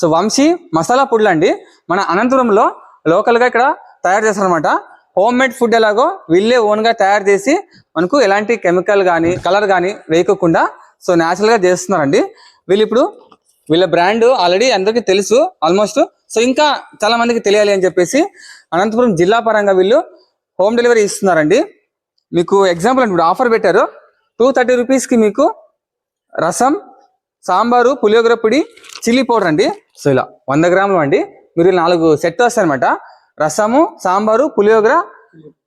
So Vamsi masala పొడులు అండి. మన అనంతపురంలో లోకల్గా ఇక్కడ తయారు చేస్తారనమాట హోమ్ మేడ్ ఫుడ్ ఎలాగో వీళ్ళే ఓన్గా తయారు చేసి మనకు ఎలాంటి కెమికల్ కానీ కలర్ కానీ వేయకోకుండా సో న్యాచురల్గా చేస్తున్నారండి. వీళ్ళు ఇప్పుడు వీళ్ళ బ్రాండ్ ఆల్రెడీ అందరికీ తెలుసు ఆల్మోస్ట్. సో ఇంకా చాలా మందికి తెలియాలి అని చెప్పేసి అనంతపురం జిల్లా పరంగా వీళ్ళు హోమ్ డెలివరీ ఇస్తున్నారండి. మీకు ఎగ్జాంపుల్ అంటే ఇప్పుడు ఆఫర్ పెట్టారు. టూ థర్టీ రూపీస్కి మీకు రసం సాంబారు పులియోగర పొడి చిల్లీ పౌడర్ అండి. సో ఇలా వంద గ్రాములు అండి. మీరు నాలుగు సెట్ వస్తాయన్నమాట. రసము సాంబారు పులియోగర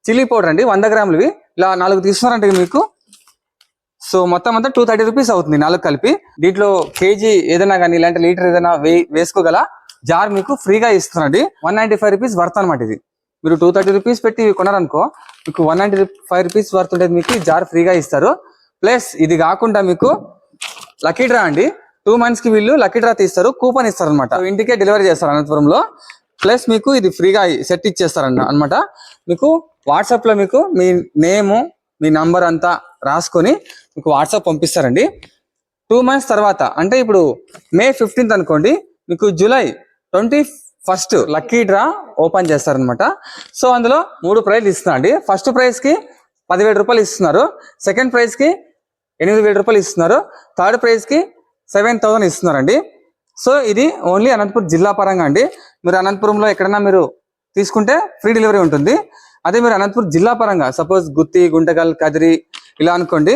చిల్లీ పౌడర్ అండి. వంద గ్రాములవి. ఇలా నాలుగు తీసుకున్నారంటే మీకు. సో మొత్తం అంతా టూ థర్టీ రూపీస్ అవుతుంది నాలుగు కలిపి. దీంట్లో కేజీ ఏదైనా కానీ ఇలాంటి లీటర్ ఏదైనా వే వేసుకోగల జార్ మీకు ఫ్రీగా ఇస్తున్నారండి. One ninety five rupees worth అనమాట ఇది. మీరు టూ థర్టీ రూపీస్ పెట్టి కొనారనుకో కొన్నారనుకో మీకు one ninety five rupees worth ఉండేది మీకు జార్ ఫ్రీగా ఇస్తారు. ప్లస్ ఇది కాకుండా మీకు లక్కీ డ్రా అండి. టూ మంత్స్కి వీళ్ళు లక్కీ డ్రా తీస్తారు కూపన్ ఇస్తారు అనమాట ఇంటికే డెలివరీ చేస్తారు అనంతపురంలో. ప్లస్ మీకు ఇది ఫ్రీగా సెట్ ఇచ్చేస్తారన్న అనమాట మీకు వాట్సాప్లో మీకు మీ నేము మీ నంబర్ అంతా రాసుకొని మీకు వాట్సాప్ పంపిస్తారండి. టూ మంత్స్ తర్వాత అంటే ఇప్పుడు మే ఫిఫ్టీన్త్ అనుకోండి మీకు July twenty first lucky draw open చేస్తారనమాట సో అందులో మూడు ప్రైజ్ ఇస్తున్నా అండి. ఫస్ట్ ప్రైజ్కి పదివేడు రూపాయలు ఇస్తున్నారు. సెకండ్ ప్రైజ్కి ఎనిమిది వేల రూపాయలు ఇస్తున్నారు. థర్డ్ ప్రైజ్కి సెవెన్ థౌసండ్ ఇస్తున్నారండి. సో ఇది ఓన్లీ అనంతపురం జిల్లా పరంగా అండి. మీరు అనంతపురంలో ఎక్కడైనా మీరు తీసుకుంటే ఫ్రీ డెలివరీ ఉంటుంది. అదే మీరు అనంతపురం జిల్లా పరంగా సపోజ్ గుత్తి గుంటగల్ కదిరి ఇలా అనుకోండి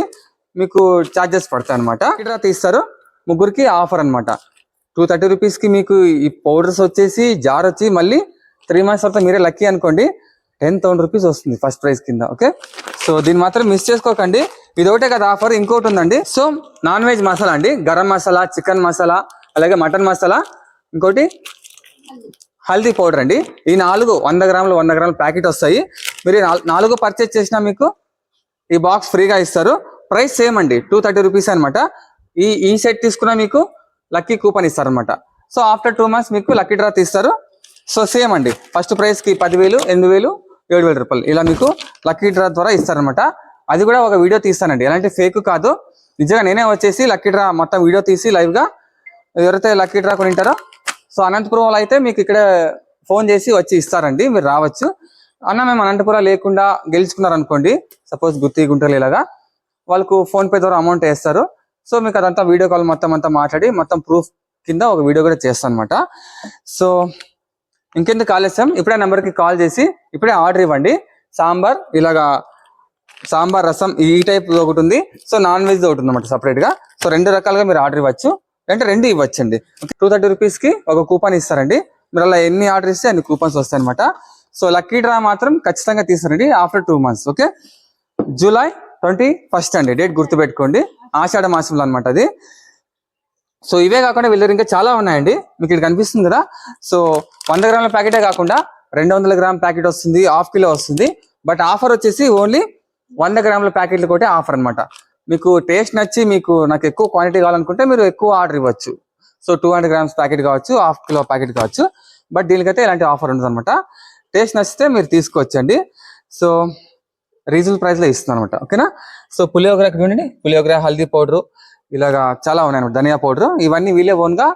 మీకు ఛార్జెస్ పడతాయి అనమాట ఇక్కడ తీస్తారు. ముగ్గురికి ఆఫర్ అనమాట టూ థర్టీ రూపీస్కి మీకు ఈ పౌడర్స్ వచ్చేసి జార్ వచ్చి మళ్ళీ త్రీ మంత్స్ తర్వాత మీరే లక్కీ అనుకోండి టెన్ థౌసండ్ రూపీస్ వస్తుంది ఫస్ట్ ప్రైస్ కింద ఓకే? సో దీన్ని మాత్రం మిస్ చేసుకోకండి. ఇది ఒకటే కదా ఆఫర్ ఇంకోటి ఉందండి. సో నాన్ వెజ్ మసాలా అండి. గరం మసాలా చికెన్ మసాలా అలాగే మటన్ మసాలా ఇంకోటి? హల్దీ పౌడర్ అండి. ఈ నాలుగు వంద గ్రాములు వంద గ్రాముల ప్యాకెట్ వస్తాయి. మీరు నాలుగు పర్చేజ్ చేసినా మీకు ఈ బాక్స్ ఫ్రీగా ఇస్తారు. ప్రైస్ సేమ్ అండి. టూ థర్టీ రూపీస్ అనమాట ఈ ఈ సెట్ తీసుకున్నా మీకు లక్కీ కూపన్ ఇస్తారు అనమాట సో ఆఫ్టర్ టూ మంత్స్ మీకు లక్కీ డ్రా తీస్తారు. సో సేమ్ అండి. ఫస్ట్ ప్రైస్కి పదివేలు ఎనిమిది వేలు ఏడు వేల రూపాయలు. ఇలా మీకు లక్కీ డ్రా ద్వారా ఇస్తారనమాట అది కూడా ఒక వీడియో తీస్తానండి. ఎలాంటి ఫేక్ కాదు. నిజంగా నేనే వచ్చేసి లక్కీ డ్రా మొత్తం వీడియో తీసి లైవ్గా ఎవరైతే లక్కీ డ్రా కొని ఉంటారో సో అనంతపురంలో అయితే మీకు ఇక్కడ ఫోన్ చేసి వచ్చి ఇస్తారండి. మీరు రావచ్చు. అన్న మేము అనంతపురం లేకుండా గెలుచుకున్నారు అనుకోండి. సపోజ్ గుత్తి గుంటలు ఇలాగా వాళ్ళకు ఫోన్పే ద్వారా అమౌంట్ వేస్తారు. సో మీకు అదంతా వీడియో కాల్ మొత్తం అంతా మాట్లాడి మొత్తం ప్రూఫ్ కింద ఒక వీడియో కూడా చేస్తాను అనమాట సో ఇంకెందుకు ఆలస్యం? ఇప్పుడే నెంబర్కి కాల్ చేసి ఇప్పుడే ఆర్డర్ ఇవ్వండి. సాంబార్ ఇలాగా సాంబార్ రసం ఈ టైప్ ఒకటి ఉంది. సో నాన్ వెజ్ ఒకటి ఉంది అనమాట సపరేట్గా. సో రెండు రకాలుగా మీరు ఆర్డర్ ఇవ్వచ్చు. అంటే రెండు ఇవ్వచ్చండి. టూ థర్టీ రూపీస్కి ఒక కూపన్ ఇస్తారండి. మీరు అలా ఎన్ని ఆర్డర్ ఇస్తే అన్ని కూపన్స్ వస్తాయి అనమాట సో లక్కీ డ్రా మాత్రం ఖచ్చితంగా తీస్తారండి. After two months okay? July twenty first అండి. డేట్ గుర్తుపెట్టుకోండి. ఆషాఢ మాసంలో అనమాట అది. సో ఇవే కాకుండా వీళ్ళ ఇంకా చాలా ఉన్నాయండి. మీకు ఇక్కడ కనిపిస్తుంది కదా. సో వంద గ్రాముల ప్యాకెటే కాకుండా రెండు వందల గ్రామ్ ప్యాకెట్ వస్తుంది హాఫ్ కిలో వస్తుంది. బట్ ఆఫర్ వచ్చేసి ఓన్లీ వంద గ్రాముల ప్యాకెట్లు కొట్టే ఆఫర్ అనమాట మీకు టేస్ట్ నచ్చి మీకు నాకు ఎక్కువ క్వాంటిటీ కావాలనుకుంటే మీరు ఎక్కువ ఆర్డర్ ఇవ్వచ్చు. So two hundred grams packet కావచ్చు హాఫ్ కిలో ప్యాకెట్ కావచ్చు. బట్ దీనికైతే ఇలాంటి ఆఫర్ ఉండదు అనమాట టేస్ట్ నచ్చితే మీరు తీసుకోవచ్చండి. సో రీజనబుల్ ప్రైస్లో ఇస్తుంది అనమాట ఓకేనా? సో పులియోగర ఇక్కడ చూడండి పులియోగర హల్దీ పౌడర్ ఇలాగా చాలా ఉన్నాయి ధనియా పౌడర్. ఇవన్నీ వీళ్ళే ఓన్గా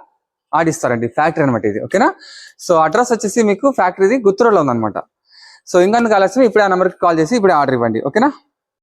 ఆడిస్తారండి. ఫ్యాక్టరీ అనమాట ఇది. ఓకేనా? సో అడ్రస్ వచ్చేసి మీకు ఫ్యాక్టరీది గుత్తూరులో ఉందన్నమాట. సో ఇంకా ఆలస్యం ఇప్పుడే ఆ నెంబర్కి కాల్ చేసి ఇప్పుడే ఆర్డర్ ఇవ్వండి. ఓకేనా?